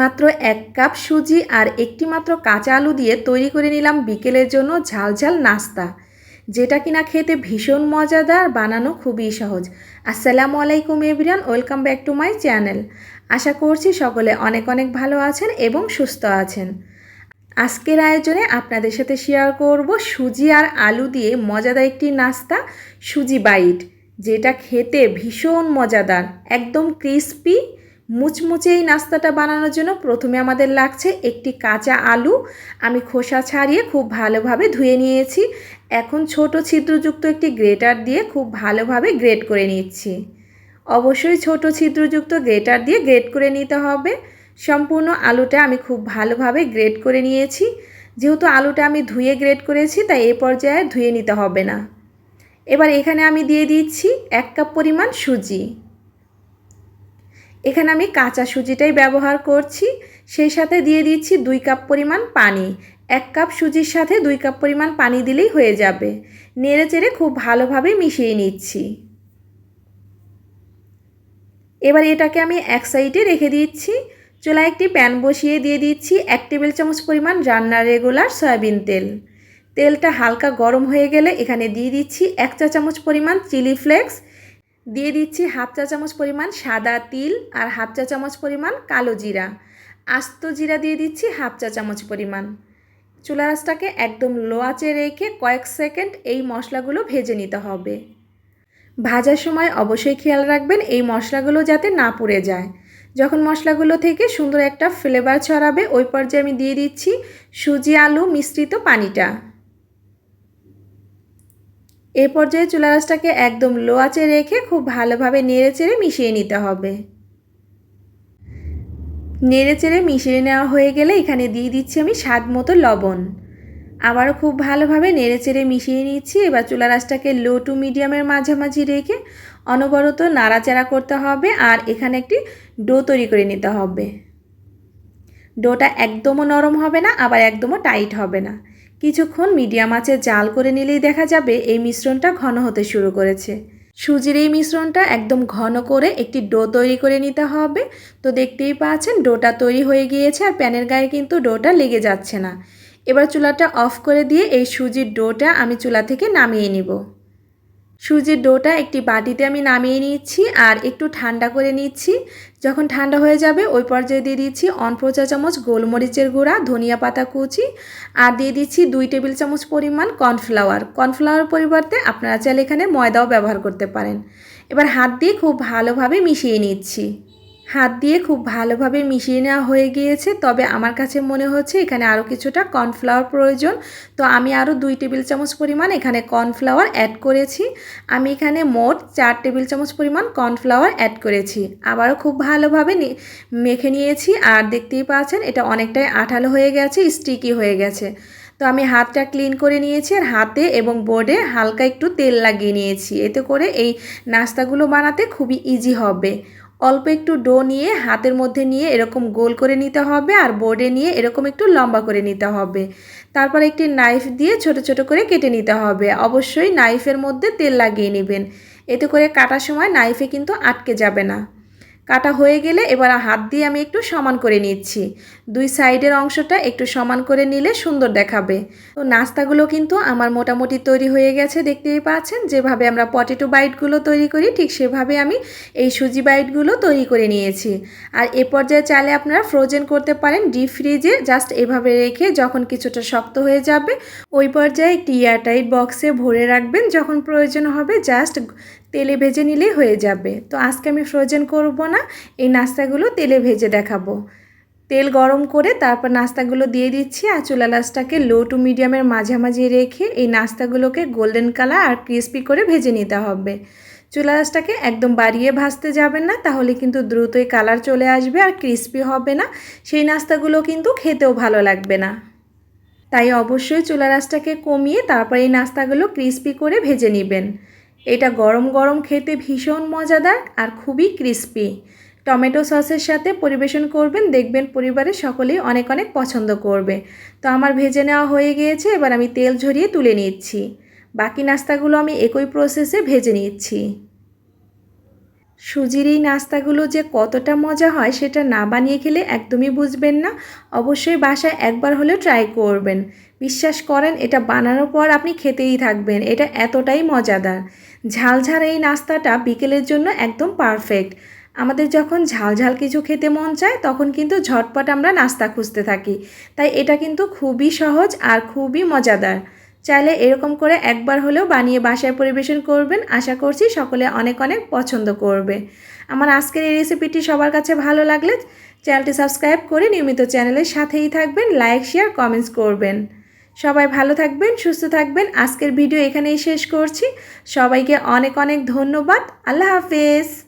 মাত্র এক কাপ সুজি আর একটি মাত্র কাঁচা আলু দিয়ে তৈরি করে নিলাম বিকেলের জন্য ঝালঝাল নাস্তা, যেটা কিনা খেতে ভীষণ মজাদার, বানানো খুবই সহজ। আসসালামু আলাইকুম everyone welcome back to my channel. আশা করছি সকলে অনেক অনেক ভালো আছেন এবং সুস্থ আছেন। আজকের আয়োজনে আপনাদের সাথে শেয়ার করব সুজি আর আলু দিয়ে মজাদার একটি নাস্তা, সুজি বাইট, যেটা খেতে ভীষণ মজাদার, একদম ক্রিস্পি মুচমুচে এই নাস্তাটা বানানোর জন্য প্রথমে আমাদের লাগছে একটি কাঁচা আলু। আমি খোসা ছাড়িয়ে খুব ভালোভাবে ধুয়ে নিয়েছি। এখন ছোট ছিদ্রযুক্ত একটি গ্রেটার দিয়ে খুব ভালোভাবে গ্রেট করে নিচ্ছি। অবশ্যই ছোট ছিদ্রযুক্ত গ্রেটার দিয়ে গ্রেট করে নিতে হবে। সম্পূর্ণ আলুটা আমি খুব ভালোভাবে গ্রেট করে নিয়েছি। যেহেতু আলুটা আমি ধুয়ে গ্রেট করেছি, তাই এ পর্যায়ে ধুয়ে নিতে হবে না। এবার এখানে আমি দিয়ে দিচ্ছি এক কাপ পরিমাণ সুজি। এখানে আমি কাঁচা সুজিটাই ব্যবহার করছি। সেই সাথে দিয়ে দিচ্ছি দুই কাপ পরিমাণ পানি। এক কাপ সুজির সাথে দুই কাপ পরিমাণ পানি দিলেই হয়ে যাবে। নেড়ে চেড়ে খুব ভালোভাবে মিশিয়ে নিচ্ছি। এবার এটাকে আমি এক সাইডে রেখে দিচ্ছি। চুলায় একটি প্যান বসিয়ে দিয়ে দিচ্ছি এক টেবিল চামচ পরিমাণ রান্নার রেগুলার সয়াবিন তেল। তেলটা হালকা গরম হয়ে গেলে এখানে দিয়ে দিচ্ছি এক চা চামচ পরিমাণ চিলি ফ্লেক্স দিয়ে দিচ্ছি হাফ চা চামচ পরিমাণ সাদা তিল আর হাফ চা চামচ পরিমাণ কালো জিরা। আস্ত জিরা দিয়ে দিচ্ছি হাফ চা চামচ পরিমাণ। চুলা রাসটাকে একদম লো আঁচে রেখে কয়েক সেকেন্ড এই মশলাগুলো ভেজে নিতে হবে। ভাজার সময় অবশ্যই খেয়াল রাখবেন এই মশলাগুলো যাতে না পুড়ে যায়। যখন মশলাগুলো থেকে সুন্দর একটা ফ্লেভার ছড়াবে, ওই পর্যায়ে আমি দিয়ে দিচ্ছি সুজি আলু মিশ্রিত পানিটা। এ পর্যায়ে চুলা রাসটাকে একদম লো আঁচে রেখে খুব ভালোভাবে নেড়ে চেড়ে মিশিয়ে নিতে হবে। নেড়ে চেড়ে মিশিয়ে নেওয়া হয়ে গেলে এখানে দিয়ে দিচ্ছি আমি স্বাদ মতো লবণ। আবারও খুব ভালোভাবে নেড়ে চেড়ে মিশিয়ে নিচ্ছি। এবার চুলা রাসটাকে লো টু মিডিয়ামের মাঝামাঝি রেখে অনবরত নাড়াচাড়া করতে হবে আর এখানে একটি ডো তৈরি করে নিতে হবে। ডোটা একদমও নরম হবে না, আবার একদমও টাইট হবে না। কিছুক্ষণ মিডিয়াম আঁচে জাল করে নিলেই দেখা যাবে এই মিশ্রণটা ঘন হতে শুরু করেছে। সুজির এই মিশ্রণটা একদম ঘন করে একটি ডো তৈরি করে নিতে হবে। তো দেখতেই পাচ্ছেন, ডোটা তৈরি হয়ে গিয়েছে আর প্যানের গায়ে কিন্তু ডোটা লেগে যাচ্ছে না। এবার চুলাটা অফ করে দিয়ে এই সুজির ডোটা আমি চুলা থেকে নামিয়ে নিব। সুজির ডোটা একটি বাটিতে আমি নামিয়ে নিচ্ছি আর একটু ঠান্ডা করে নিচ্ছি। যখন ঠান্ডা হয়ে যাবে, ওই পর্যায়ে দিয়ে দিচ্ছি অনপচা চামচ গোলমরিচের গুঁড়া, ধনিয়া পাতা কুচি আর দিয়ে দিচ্ছি দুই টেবিল চামচ পরিমাণ কর্নফ্লাওয়ার। কর্নফ্লাওয়ার পরিবর্তে আপনারা চাইলে এখানে ময়দাও ব্যবহার করতে পারেন। এবার হাত দিয়ে খুব ভালোভাবে মিশিয়ে নিচ্ছি। হাত দিয়ে খুব ভালোভাবে মিশিয়ে নেওয়া হয়ে গিয়েছে। তবে আমার কাছে মনে হচ্ছে এখানে আরও কিছুটা কর্নফ্লাওয়ার প্রয়োজন। তো আমি আরও দুই টেবিল চামচ পরিমাণ এখানে কর্নফ্লাওয়ার অ্যাড করেছি। আমি এখানে মোট চার টেবিল চামচ পরিমাণ কর্নফ্লাওয়ার অ্যাড করেছি। আবারও খুব ভালোভাবে মেখে নিয়েছি। আর দেখতেই পাচ্ছেন, এটা অনেকটাই আঠালো হয়ে গেছে, স্টিকি হয়ে গেছে। তো আমি হাতটা ক্লিন করে নিয়েছি আর হাতে এবং বোর্ডে হালকা একটু তেল লাগিয়ে নিয়েছি। এতে করে এই নাস্তাগুলো বানাতে খুবই ইজি হবে। অল্প একটু ডো নিয়ে হাতের মধ্যে নিয়ে এরকম গোল করে নিতে হবে আর বোর্ডে নিয়ে এরকম একটু লম্বা করে নিতে হবে। তারপর একটি নাইফ দিয়ে ছোট ছোট করে কেটে নিতে হবে। অবশ্যই নাইফের মধ্যে তেল লাগিয়ে নেবেন। এতে করে কাটার সময় নাইফে কিন্তু আটকে যাবে না। কাটা হয়ে গেলে এবার হাত দিয়ে আমি একটু সমান করে নিচ্ছি। দুই সাইডের অংশটা একটু সমান করে নিলে সুন্দর দেখাবে। তো নাস্তাগুলো কিন্তু আমার মোটামুটি তৈরি হয়ে গেছে, দেখতেই পাচ্ছেন। যেভাবে আমরা পটেটো বাইটগুলো তৈরি করি, ঠিক সেভাবে আমি এই সুজি বাইটগুলো তৈরি করে নিয়েছি। আর এ পর্যায়ে চাইলে আপনারা ফ্রোজেন করতে পারেন ডিপ ফ্রিজে জাস্ট এভাবে রেখে যখন কিছুটা শক্ত হয়ে যাবে, ওই পর্যায়ে একটি এয়ারটাইট বক্সে ভরে রাখবেন। যখন প্রয়োজন হবে জাস্ট তেলে ভেজে নিলেই হয়ে যাবে। তো আজকে আমি ফ্রোজেন করব না। এই নাস্তাগুলো তেলে ভেজে দেখাবো। তেল গরম করে তারপর নাস্তাগুলো দিয়ে দিচ্ছি আর চুলা লাস্টাকে লো টু মিডিয়ামের মাঝামাঝি রেখে এই নাস্তাগুলোকে গোল্ডেন কালার আর ক্রিস্পি করে ভেজে নিতে হবে। চুলা লাস্টাকে একদম বাড়িয়ে ভাজতে যাবেন না, তাহলে কিন্তু দ্রুতই কালার চলে আসবে আর ক্রিস্পি হবে না। সেই নাস্তাগুলো কিন্তু খেতেও ভালো লাগবে না। তাই অবশ্যই চুলা কমিয়ে তারপর এই নাস্তাগুলো ক্রিস্পি করে ভেজে নেবেন। এটা গরম গরম খেতে ভীষণ মজাদার আর খুবই ক্রিস্পি টমেটো সসের সাথে পরিবেশন করবেন, দেখবেন পরিবারের সকলেই অনেক অনেক পছন্দ করবে। তো আমার ভেজে নেওয়া হয়ে গিয়েছে, এবার আমি তেল ঝরিয়ে তুলে নিচ্ছি। বাকি নাস্তাগুলো আমি একই প্রসেসে ভেজে নিচ্ছি। সুজির এই নাস্তাগুলো যে কতটা মজা হয় সেটা না বানিয়ে খেলে একদমই বুঝবেন না। অবশ্যই বাসায় একবার হলেও ট্রাই করবেন। বিশ্বাস করেন, এটা বানানোর পর আপনি খেতেই থাকবেন। এটা এতটাই মজাদার। ঝালঝাল এই নাস্তাটা বিকেলের জন্য একদম পারফেক্ট আমাদের যখন ঝালঝাল কিছু খেতে মন চায়, তখন কিন্তু ঝটপট আমরা নাস্তা খুঁজতে থাকি। তাই এটা কিন্তু খুবই সহজ আর খুবই মজাদার। চাইলে এরকম করে একবার হলেও বানিয়ে বাসায় পরিবেশন করবেন। আশা করছি সকলে অনেক অনেক পছন্দ করবে। আমার আজকের এই রেসিপিটি সবার কাছে ভালো লাগলে চ্যানেলটি সাবস্ক্রাইব করে নিয়মিত চ্যানেলের সাথেই থাকবেন লাইক শেয়ার কমেন্টস করবেন। সবাই ভালো থাকবেন, সুস্থ থাকবেন। আজকের ভিডিও এখানেই শেষ করছি। সবাইকে অনেক অনেক ধন্যবাদ। আল্লাহ হাফেজ।